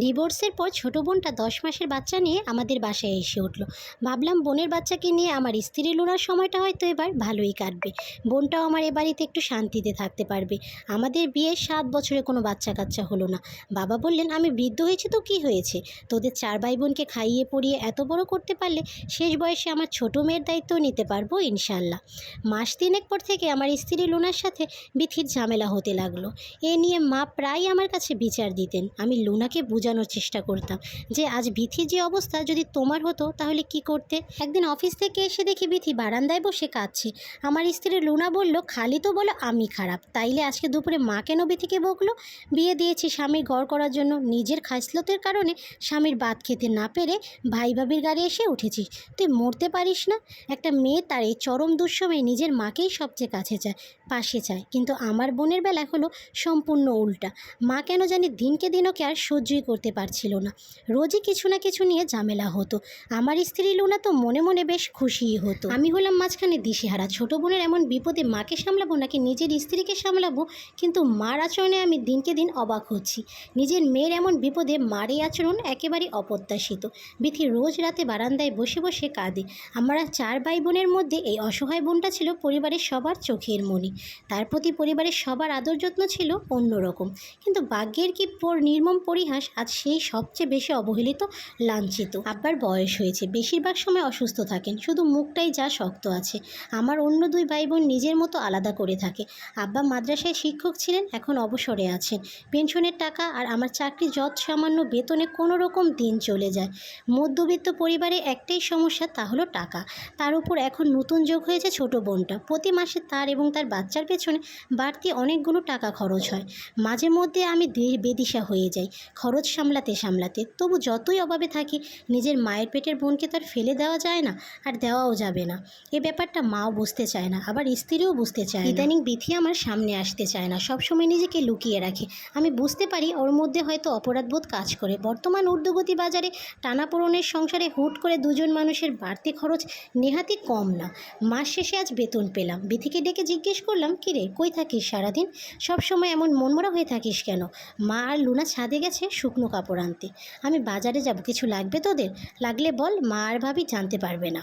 ডিভোর্সের পর ছোটো বোনটা দশ মাসের বাচ্চা নিয়ে আমাদের বাসায় এসে উঠল। ভাবলাম বোনের বাচ্চাকে নিয়ে আমার স্ত্রী লোনার সময়টা হয়তো এবার ভালোই কাটবে। বোনটাও আমার এ বাড়িতে একটু শান্তিতে থাকতে পারবে। আমাদের বিয়ে সাত বছরে কোনো বাচ্চা কাচ্চা হলো না। বাবা বললেন, আমি বৃদ্ধ হয়েছি তো কি হয়েছে? তোদের চার ভাই বোনকে খাইয়ে পড়িয়ে এত বড় করতে পারলে শেষ বয়সে আমার ছোটো মেয়ের দায়িত্ব নিতে পারব ইনশাল্লাহ। মাস তিনেক পর থেকে আমার স্ত্রী লুনার সাথে বিথির ঝামেলা হতে লাগল। এ নিয়ে মা প্রায় আমার কাছে বিচার দিতেন। আমি লুনাকে বোঝানোর চেষ্টা করতাম যে আজ বিথির যে অবস্থা যদি তোমার হতো, তাহলে কি করতে? একদিন অফিস থেকে এসে দেখি বিথি বারান্দায় বসে কাঁদছে। আমার স্ত্রী লুনা বলল, খালি তো বলো আমি খারাপ। তাইলে আজকে দুপুরে মা কেন বিথিকে বকলো? বিয়ে দিয়েছি স্বামীর গড় করার জন্য। নিজের খাসলতের কারণে স্বামীর বাদ খেতে না পেরে ভাই ভাবির গাড়ি এসে উঠেছিস তুই মরতে পারিস না। একটা মেয়ে তার এই চরম দুঃসময়ে নিজের মাকেই সবচেয়ে কাছে চায়, পাশে চায়। কিন্তু আমার বোনের বেলা হলো সম্পূর্ণ উল্টা। মা কেন জানি দিনকে দিন ওকে আর সহ্যই করতে পারছিল না। রোজই কিছু না কিছু নিয়ে ঝামেলা হতো। আমার স্ত্রী লুনা তো মনে মনে বেশ খুশিই হতো। আমি হলাম মাঝখানে দিশেহারা। ছোট বোনের এমন বিপদে মাকে সামলাবো নাকি নিজের স্ত্রীকে সামলাবো? কিন্তু মার আচরণে আমি দিনকে দিন অবাক হচ্ছি। নিজের মেয়ের এমন বিপদে মার এই আচরণ একেবারে অপ্রত্যাশিত। বিথি রোজ রাতে বারান্দায় বসে বসে কাঁদে। আমরা চার ভাই বোনের মধ্যে এই অসহায় বোনটা ছিল পরিবারের সবার চোখের মণি তার প্রতি পরিবারের সবার আদর যত্ন ছিল অন্যরকম। কিন্তু ভাগ্যের কি পর নির্মম পরিহাস আজ সেই সবচেয়ে বেশি অবহেলিত, লাঞ্ছিত। আব্বার বয়স হয়েছে, বেশিরভাগ সময় অসুস্থ থাকেন, শুধু মুখটাই যা শক্ত আছে। আমার অন্য দুই ভাই বোন নিজের মতো আলাদা করে থাকে। আব্বা মাদ্রাসায় শিক্ষক ছিলেন, এখন অবসরে আছেন। পেনশনের টাকা আর আমার চাকরি যত সামান্য বেতনে কোনো রকম দিন চলে যায়। মধ্যবিত্ত পরিবারে একটাই সমস্যা, তা হলো টাকা। তার উপর এখন নতুন যোগ হয়েছে ছোট বোনটা। প্রতি মাসে তার এবং তার বাচ্চার পেছনে বাড়তি অনেকগুলো টাকা খরচ হয়। মাঝে মধ্যে আমি বেদিশা হয়ে যাই। খরচ সামলাতে সামলাতে তবু যতই অভাবে থাকি, নিজের মায়ের পেটের বোনকে তার ফেলে দেওয়া যায় না, আর দেওয়াও যাবে না। এ ব্যাপারটা মাও বুঝতে চায় না, আবার স্ত্রীও বুঝতে চায়। ইদানিং বিথি আমার সামনে আসতে চায় না, সবসময় নিজেকে লুকিয়ে রাখে। আমি বুঝতে পারি ওর মধ্যে হয়তো অপরাধবোধ কাজ করে। বর্তমান ঊর্ধ্বগতি বাজারে টানাপোড়নের সংসারে হুট করে দুজন মানুষের বাড়তি খরচ নেহাতি কম না। মাস শেষে আজ বেতন পেলাম। বিথিকে ডেকে জিজ্ঞেস করলাম কিরে কই থাকিস সারাদিন? সব সময় এমন মনমরা হয়ে থাকিস কেন? মা আর লুনা ছাদে গেছে শুকনো কাপড় আনতে। আমি বাজারে যাব, কিছু লাগবে তোদের? লাগলে বল, মা আর ভাবি জানতে পারবে না।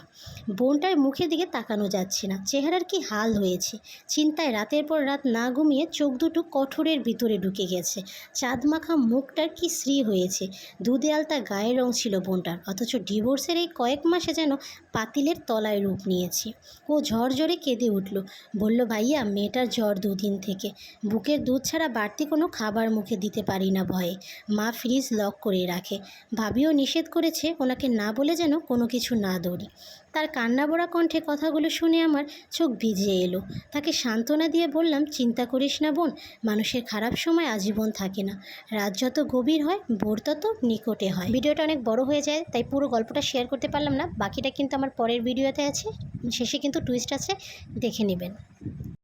বোনটার মুখের দিকে তাকানো যাচ্ছে না, চেহারার কি হাল হয়েছে? চিন্তায় রাতের পর রাত না ঘুমিয়ে চোখ দুটো কঠোরের ভিতরে ঢুকে গেছে। চাঁদ মাখা মুখটার কি শ্রী হয়েছে? দুদেয়ালতা গায়ের রং ছিল বোনটার, অথচ ডিভোর্সের এই কয়েক মাসে যেন পাতিলের তলায় রূপ নিয়েছে। ও ঝরঝরে কেঁদে উঠল, বলল, ভাইয়া, মেয়েটার জ্বর দুদিন থেকে। বুকের দুধ ছাড়া বাড়তি কোনো খাবার মুখে দিতে পারি না ভয়ে। মা ফ্রিজ লক করে রাখে। ভাবিও নিষেধ করেছে ওনাকে না বলে যেন কোনো কিছু না দৌড়ি তার কান্নাবড়া কণ্ঠে কথাগুলো শুনে আমার চোখ ভিজে এলো। তাকে সান্ত্বনা দিয়ে বললাম, চিন্তা করিস না বোন, মানুষের খারাপ সময় আজীবন থাকে না। রাত যত গভীর হয়, ভোর তত নিকটে হয়। ভিডিওটা অনেক বড় হয়ে যায়, তাই পুরো গল্পটা শেয়ার করতে পারলাম না। বাকিটা কিন্তু আমার পরের ভিডিওতে আছে। শেষে কিন্তু টুইস্ট আছে, দেখে নেবেন।